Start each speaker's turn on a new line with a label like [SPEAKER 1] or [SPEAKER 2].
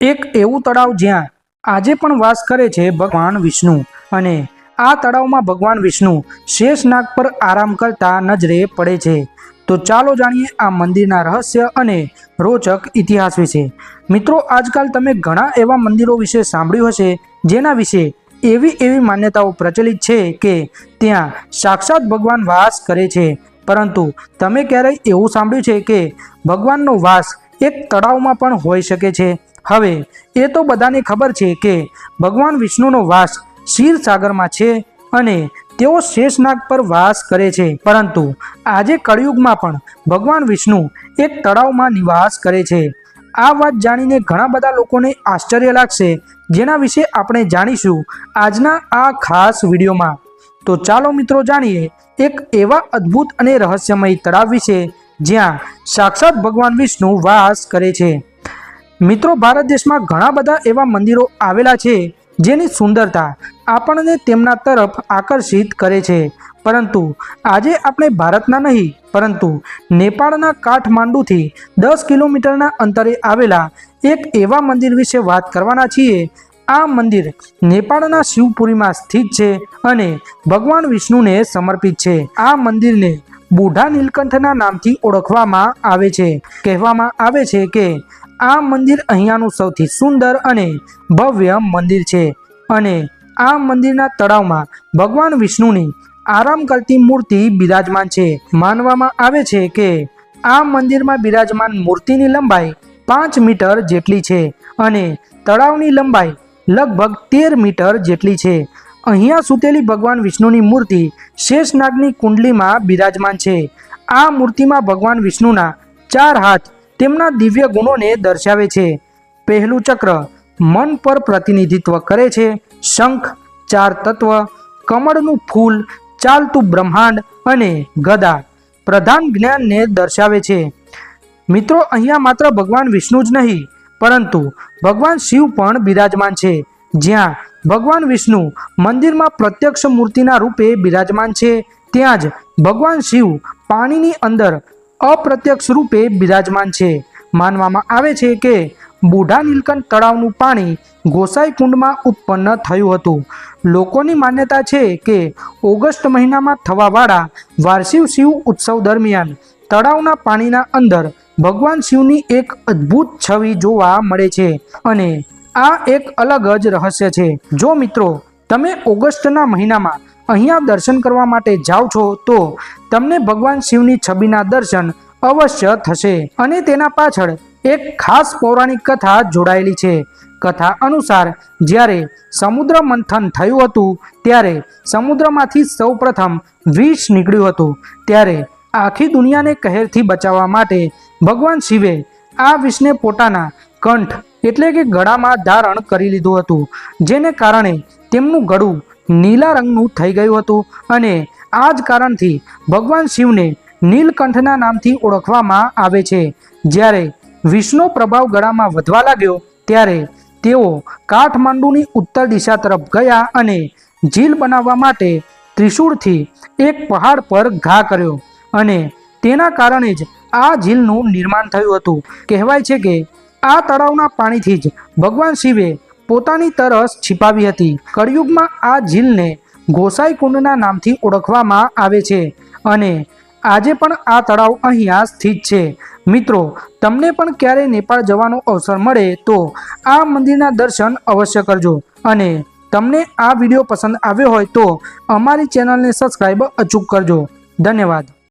[SPEAKER 1] એક એવું તળાવ જ્યાં આજે પણ વાસ કરે છે ભગવાન વિષ્ણુ. અને આ તળાવમાં ભગવાન વિષ્ણુ શેષનાગ પર આરામ કરતા નજરે પડે છે. તો ચાલો જાણીએ આ મંદિરના રહસ્ય અને રોચક ઇતિહાસ વિશે. મિત્રો, આજકાલ તમે ઘણા એવા મંદિરો વિશે સાંભળ્યું હશે, જેના વિશે એવી એવી માન્યતાઓ પ્રચલિત છે કે ત્યાં સાક્ષાત ભગવાન વાસ કરે છે. પરંતુ તમે ક્યારેય એવું સાંભળ્યું છે કે ભગવાનનો વાસ એક તળાવમાં પણ હોઈ શકે છે? હવે એ તો બધાને ખબર છે કે ભગવાન વિષ્ણુનો વાસ સાગરમાં છે અને તેઓ શેષનાગ પર વાસ કરે છે. પરંતુ આજે કળિયુગમાં પણ ભગવાન વિષ્ણુ એક તળાવમાં નિવાસ કરે છે. આ વાત જાણીને ઘણા બધા લોકોને આશ્ચર્ય લાગશે, જેના વિશે આપણે જાણીશું આજના આ ખાસ વિડીયોમાં. તો ચાલો મિત્રો જાણીએ એક એવા અદ્ભુત અને રહસ્યમય તળાવ વિશે જ્યાં સાક્ષાત ભગવાન વિષ્ણુ વાસ કરે છે. મિત્રો, ભારત દેશમાં ઘણા બધા એવા મંદિરો આવેલા છે જેની સુંદરતા આપણને તેમના તરફ આકર્ષિત કરે છે. પરંતુ આજે આપણે ભારતના નહીં, પરંતુ નેપાળના કાઠમાંડુથી દસ કિલોમીટરના અંતરે આવેલા એક એવા મંદિર વિશે વાત કરવાના છીએ. આ મંદિર નેપાળના શિવપુરીમાં સ્થિત છે અને ભગવાન વિષ્ણુને સમર્પિત છે. આ મંદિરને બુઢા નીલકંઠના નામથી ઓળખવામાં આવે છે. કહેવામાં આવે છે કે આ મંદિર અહીંયાનું સૌથી સુંદર અને ભવ્ય મંદિર છે. અને આ મંદિરના તળાવમાં ભગવાન વિષ્ણુની આરામ કરતી મૂર્તિ બિરાજમાન છે. માનવામાં આવે છે કે આ મંદિરમાં બિરાજમાન મૂર્તિની લંબાઈ પાંચ મીટર જેટલી છે અને તળાવની લંબાઈ લગભગ તેર મીટર જેટલી છે. અહીંયા સૂતેલી ભગવાન વિષ્ણુની મૂર્તિ શેષનાગની કુંડલીમાં બિરાજમાન છે. આ મૂર્તિમાં ભગવાન વિષ્ણુના ચાર હાથ તેમના દિવ્ય ગુણોને દર્શાવે છે. પહેલું ચક્ર મન પર પ્રતિનિધિત્વ કરે છે. શંખ, ચાર તત્વ, કમળનું ફૂલ, ચાલતું બ્રહ્માંડ અને ગદા પ્રધાન જ્ઞાનને દર્શાવે છે. મિત્રો, અહીંયા માત્ર ભગવાન વિષ્ણુ જ નહીં, પરંતુ ભગવાન શિવ પણ બિરાજમાન છે. જ્યાં ભગવાન વિષ્ણુ મંદિરમાં પ્રત્યક્ષ મૂર્તિના રૂપે બિરાજમાન છે, ત્યાં જ ભગવાન શિવ પાણીની અંદર અપ્રત્યક્ષ રૂપે બિરાજમાન છે. માનવામાં આવે છે કે બુઢા નીલકંઠ તળાવનું પાણી ગોસાઈ કુંડમાં ઉત્પન્ન થયું હતું. લોકોની માન્યતા છે કે ઓગસ્ટ મહિનામાં થવાવાળા વાર્ષિક શિવ ઉત્સવ દરમિયાન તળાવના પાણીના અંદર ભગવાન શિવની એક અદ્ભુત છવી જોવા મળે છે અને આ એક અલગ જ રહસ્ય છે. જો મિત્રો, તમે ઓગસ્ટના મહિનામાં અહીંયા દર્શન કરવા માટે જાઓ છો તો તમને ભગવાન શિવની છબીના દર્શન અવશ્ય થશે અને તેના પાછળ એક ખાસ પૌરાણિક કથા જોડાયેલી છે. કથા અનુસાર જ્યારે સમુદ્ર મંથન થયું હતું, ત્યારે સમુદ્રમાંથી સૌપ્રથમ વિષ નીકળ્યું હતું. ત્યારે આખી દુનિયાને કહેરથી બચાવવા માટે ભગવાન શિવે આ વિષને પોતાના કંઠ એટલે કે ગળામાં ધારણ કરી લીધું હતું, જેને કારણે તેમનું ગળું નીલા રંગનું થઈ ગયું હતું અને આ જ કારણથી ભગવાન શિવને નીલકંઠના નામથી ઓળખવામાં આવે છે. જ્યારે વિષ્ણુ પ્રભાવ ગળામાં વધવા લાગ્યો, ત્યારે તેઓ કાઠમાંડુની ઉત્તર દિશા તરફ ગયા અને ઝીલ બનાવવા માટે ત્રિશૂળથી એક પહાડ પર ઘા કર્યો અને તેના કારણે જ આ ઝીલનું નિર્માણ થયું હતું. કહેવાય છે કે આ તળાવના પાણીથી જ ભગવાન શિવે પોતાની તરસ છિપાવી હતી. કળિયુગમાં આ ઝીલને ગોસાઈ કુંડના નામથી ઓળખવામાં આવે છે અને આજે પણ આ તળાવ અહીંયા સ્થિત છે. મિત્રો, તમને પણ ક્યારે નેપાળ જવાનો અવસર મળે તો આ મંદિરના દર્શન અવશ્ય કરજો. અને તમને આ વીડિયો પસંદ આવ્યો હોય તો અમારી ચેનલને સબસ્ક્રાઈબ અચૂક કરજો. ધન્યવાદ.